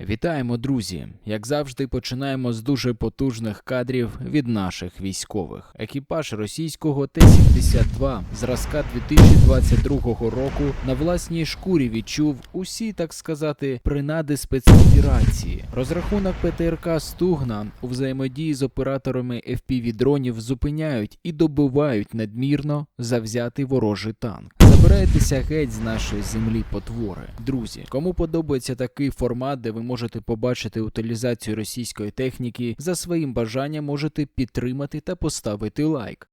Вітаємо, друзі! Як завжди, починаємо з дуже потужних кадрів від наших військових. Екіпаж російського Т-72 зразка 2022 року на власній шкурі відчув усі, так сказати, принади спецоперації. Розрахунок ПТРК Стугна у взаємодії з операторами FPV-дронів зупиняють і добивають надмірно завзятий ворожий танк. Забирайтеся геть з нашої землі потвори. Друзі, кому подобається такий формат, де ви можете побачити утилізацію російської техніки, за своїм бажанням можете підтримати та поставити лайк.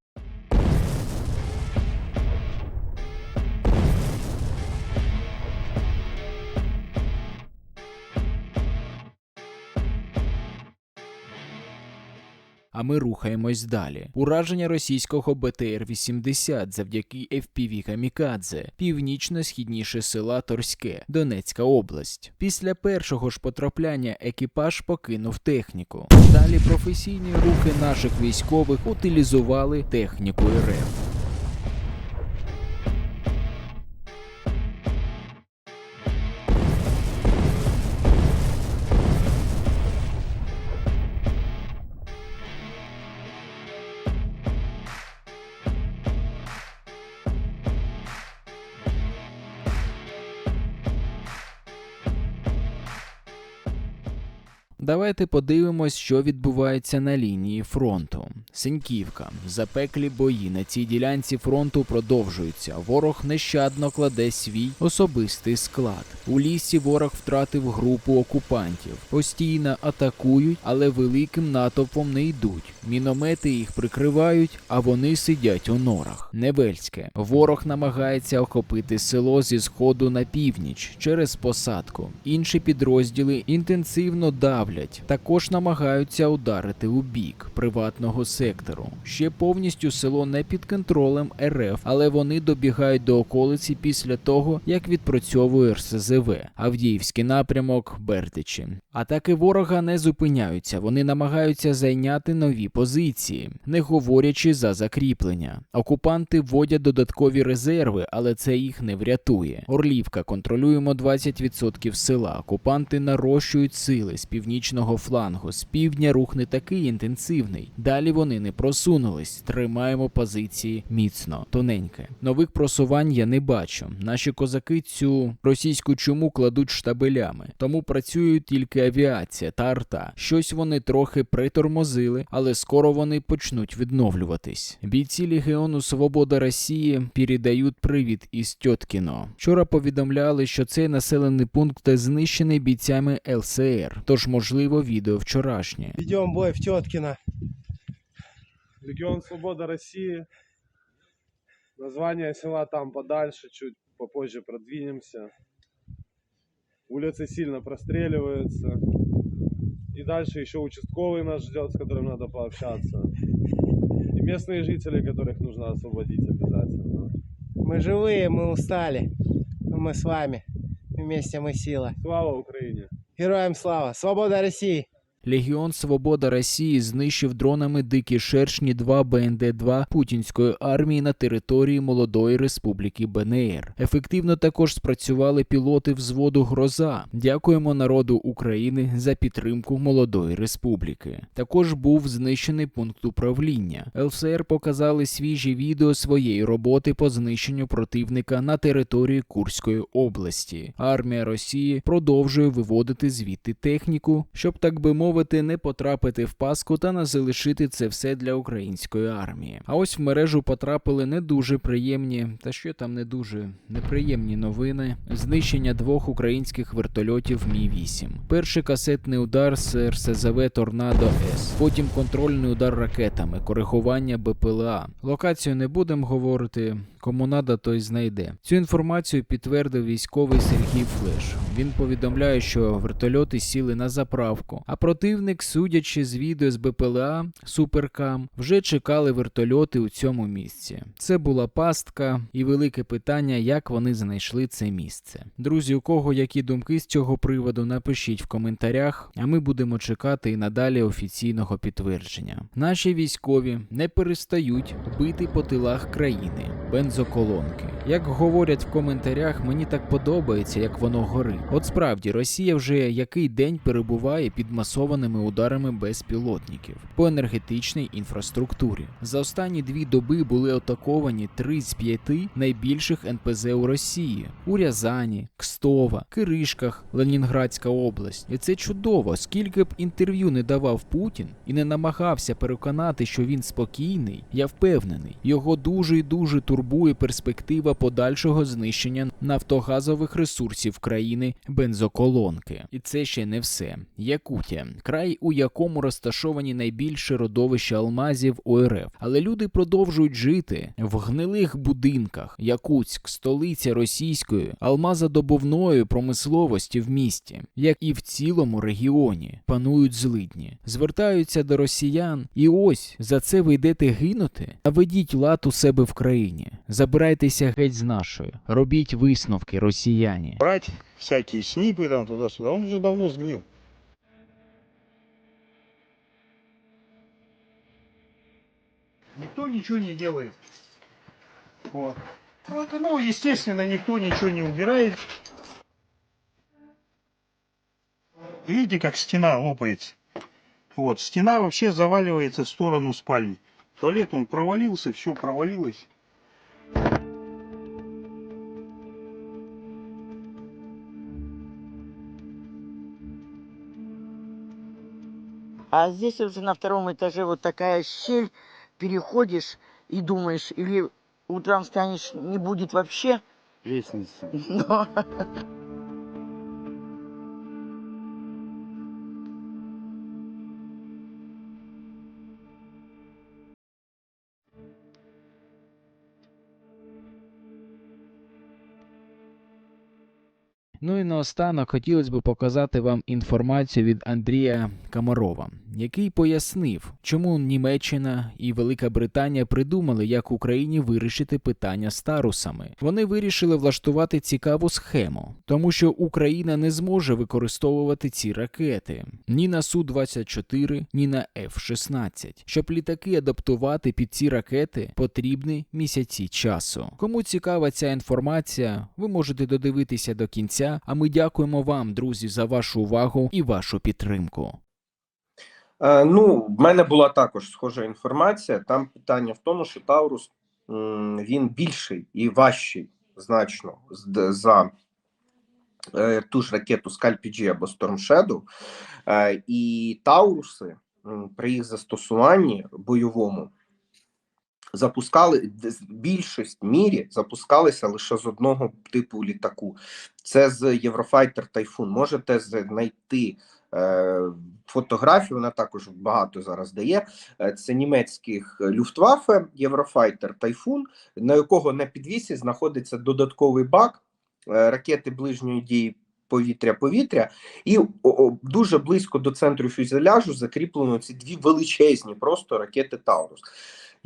А ми рухаємось далі. Ураження російського БТР-80 завдяки FPV Камікадзе, північно-східніше села Торське, Донецька область. Після першого ж потрапляння екіпаж покинув техніку. Далі професійні руки наших військових утилізували техніку РФ. Давайте подивимось, що відбувається на лінії фронту. Синьківка. Запеклі бої на цій ділянці фронту продовжуються. Ворог нещадно кладе свій особистий склад. У лісі ворог втратив групу окупантів. Постійно атакують, але великим натовпом не йдуть. Міномети їх прикривають, а вони сидять у норах. Невельське. Ворог намагається охопити село зі сходу на північ через посадку. Інші підрозділи інтенсивно давлять, також намагаються ударити у бік приватного сектору. Ще повністю село не під контролем РФ, але вони добігають до околиці після того, як відпрацьовує РСЗВ. Авдіївський напрямок Бердичі. Атаки ворога не зупиняються. Вони намагаються зайняти нові позиції, не говорячи за закріплення. Окупанти вводять додаткові резерви, але це їх не врятує. Орлівка контролюємо 20% села. Окупанти нарощують сили з північного флангу. З півдня рух не такий інтенсивний. Далі вони не просунулись. Тримаємо позиції міцно, тоненьке. Нових просувань я не бачу. Наші козаки цю російську чуму кладуть штабелями, тому працює тільки авіація та арта. Щось вони трохи притормозили, але скоро вони почнуть відновлюватись. Бійці Легіону Свобода Росії передають привіт із Тьоткіно. Вчора повідомляли, що цей населений пункт знищений бійцями ЛСР, тож можливо відео вчорашнє. Ведем бой в Теткино. Легион Свобода России. Название села там подальше, чуть попозже продвинемся. Улицы сильно простреливаются. И дальше еще участковый нас ждет, с которым надо пообщаться. И местные жители, которых нужно освободить обязательно. Мы живые, мы устали. Но мы с вами. Вместе мы сила. Слава Украине! Героям слава! Свобода России! Легіон Свобода Росії знищив дронами дикі шершні 2 БНД-2 путінської армії на території молодої республіки БНР. Ефективно також спрацювали пілоти взводу Гроза. Дякуємо народу України за підтримку молодої республіки. Також був знищений пункт управління. ЛСР показали свіжі відео своєї роботи по знищенню противника на території Курської області. Армія Росії продовжує виводити звідти техніку, щоб так би мовити, не потрапити в паску та не залишити це все для української армії. А ось в мережу потрапили не дуже приємні, та що там не дуже неприємні новини. Знищення двох українських вертольотів Мі 8 Перший касетний удар з РСЗВ Торнадо С. Потім контрольний удар ракетами, коригування БПЛА. Локацію не будемо говорити. Кому надо, той знайде. Цю інформацію підтвердив військовий Сергій Флеш. Він повідомляє, що вертольоти сіли на заправку, а противник, судячи з відео з БПЛА Суперкам, вже чекали вертольоти у цьому місці. Це була пастка і велике питання, як вони знайшли це місце. Друзі, у кого які думки з цього приводу, напишіть в коментарях, а ми будемо чекати і надалі офіційного підтвердження. Наші військові не перестають бити по тилах країни бензоколонки. Як говорять в коментарях, мені так подобається, як воно горить. От справді, Росія вже який день перебуває під масованими ударами безпілотників по енергетичній інфраструктурі. За останні дві доби були атаковані три з п'яти найбільших НПЗ у Росії у Рязані, Кстова, Киришках, Ленінградська область. І це чудово. Скільки б інтерв'ю не давав Путін і не намагався переконати, що він спокійний, я впевнений, його дуже і дуже турбує перспектива подальшого знищення нафтогазових ресурсів країни бензоколонки. І це ще не все. Якутія край, у якому розташовані найбільше родовища алмазів ОРФ. Але люди продовжують жити в гнилих будинках. Якутськ, столиця російської алмазодобувної промисловості в місті, як і в цілому регіоні, панують злидні, звертаються до росіян, і ось за це ви йдете гинути. Наведіть лад у себе в країні, забирайтеся геть з нашої, робіть висновки, росіяні. брать всякие снипы там туда-сюда, он уже давно сгнил. Никто ничего не делает. Вот. Ну, естественно, никто ничего не убирает. Видите, как стена лопается? Вот, стена вообще заваливается в сторону спальни. Туалет он провалился, все провалилось. А здесь уже на втором этаже вот такая щель, переходишь и думаешь, или утром встанешь, не будет вообще. лестницы. Но Ну і наостанок хотілося б показати вам інформацію від Андрія Камарова, який пояснив, чому Німеччина і Велика Британія придумали, як Україні вирішити питання з тарусами. Вони вирішили влаштувати цікаву схему, тому що Україна не зможе використовувати ці ракети ні на су 24 ні на F-16. Щоб літаки адаптувати під ці ракети, потрібні місяці часу. Кому цікава ця інформація, ви можете додивитися до кінця. А ми дякуємо вам, друзі, за вашу увагу і вашу підтримку. Е, Ну, в мене була також схожа інформація. Там питання в тому, що Таурус він більший і важчий значно за е, ту ж ракету Скальпіджі або Shadow. Е, І Тауруси при їх застосуванні бойовому запускали з- більшість мірі запускалися лише з одного типу літаку. Це з Eurofighter Typhoon. Можете знайти е, фотографію, вона також багато зараз дає. Е, Це німецьких Люфтваффе, Єврофайтер Тайфун, на якого на підвісі знаходиться додатковий бак е, ракети ближньої дії повітря-повітря, і о, о, дуже близько до центру фюзеляжу закріплено ці дві величезні просто ракети Таурус.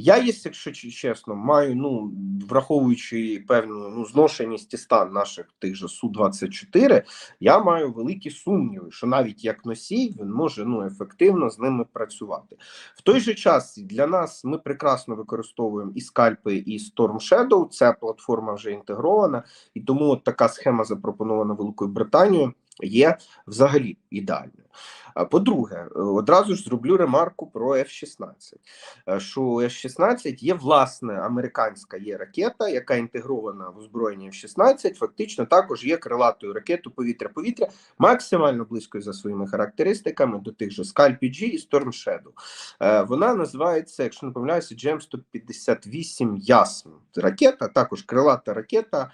Я, якщо чесно, маю, ну враховуючи певну ну, зношеність і стан наших тих же Су-24, я маю великі сумніви, що навіть як носій він може ну ефективно з ними працювати. В той же час для нас ми прекрасно використовуємо і скальпи, і Storm Shadow. Ця платформа вже інтегрована, і тому от така схема запропонована Великою Британією. Є взагалі ідеальною. По-друге, е, одразу ж зроблю ремарку про F-16. Е, Що у F-16 є власне американська є ракета, яка інтегрована в озброєння F-16, фактично також є крилатою ракетою повітря-повітря, максимально близькою за своїми характеристиками до тих же Scalp-G і Storm Shadow. Е, Вона називається, якщо не помиляюся, GEM-158 Ясм. Ракета, також крилата ракета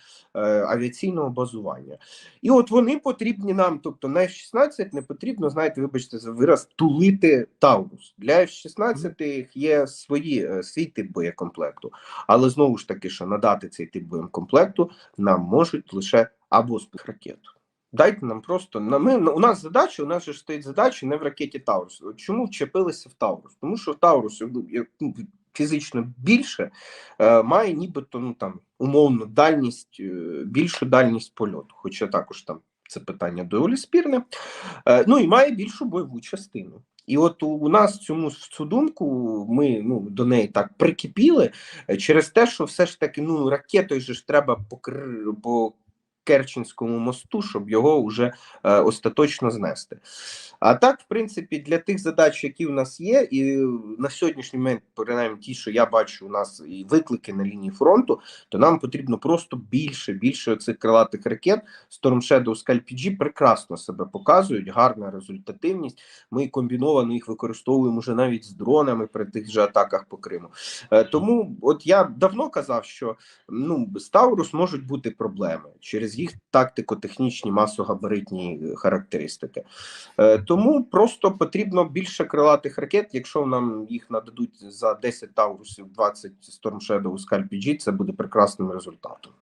авіаційного базування. І от вони потрібні нам, тобто на F-16 не потрібно, знаєте, вибачте за вираз, тулити Таурус. Для F-16 є свої, е, свій тип боєкомплекту. Але знову ж таки, що надати цей тип боєкомплекту нам можуть лише або спецракету. Дайте нам просто на ми у нас задача, у нас же стоїть задача не в ракеті Таурус. Чому вчепилися в Таурус? Тому що в Таурусі ну, ну, фізично більше, е, має нібито ну там умовно дальність, е, більшу дальність польоту, хоча також там це питання доволі спірне. Е, ну і має більшу бойову частину. І от у, нас цьому цю думку ми ну до неї так прикипіли е, через те, що все ж таки ну ракетою ж треба по Кр- по Керченському мосту, щоб його вже е, остаточно знести. А так, в принципі, для тих задач, які в нас є, і на сьогоднішній момент, принаймні ті, що я бачу, у нас і виклики на лінії фронту, то нам потрібно просто більше, більше цих крилатих ракет. Storm Shadow Scalp PG прекрасно себе показують, гарна результативність. Ми комбіновано їх використовуємо вже навіть з дронами при тих же атаках по Криму. Е, Тому, от я давно казав, що ну з можуть бути проблеми через їх тактико-технічні масогабаритні е, характеристики. Е, Тому просто потрібно більше крилатих ракет. Якщо нам їх нададуть за 10 Таурусів, 20 Storm Shadow Scalp PG, це буде прекрасним результатом.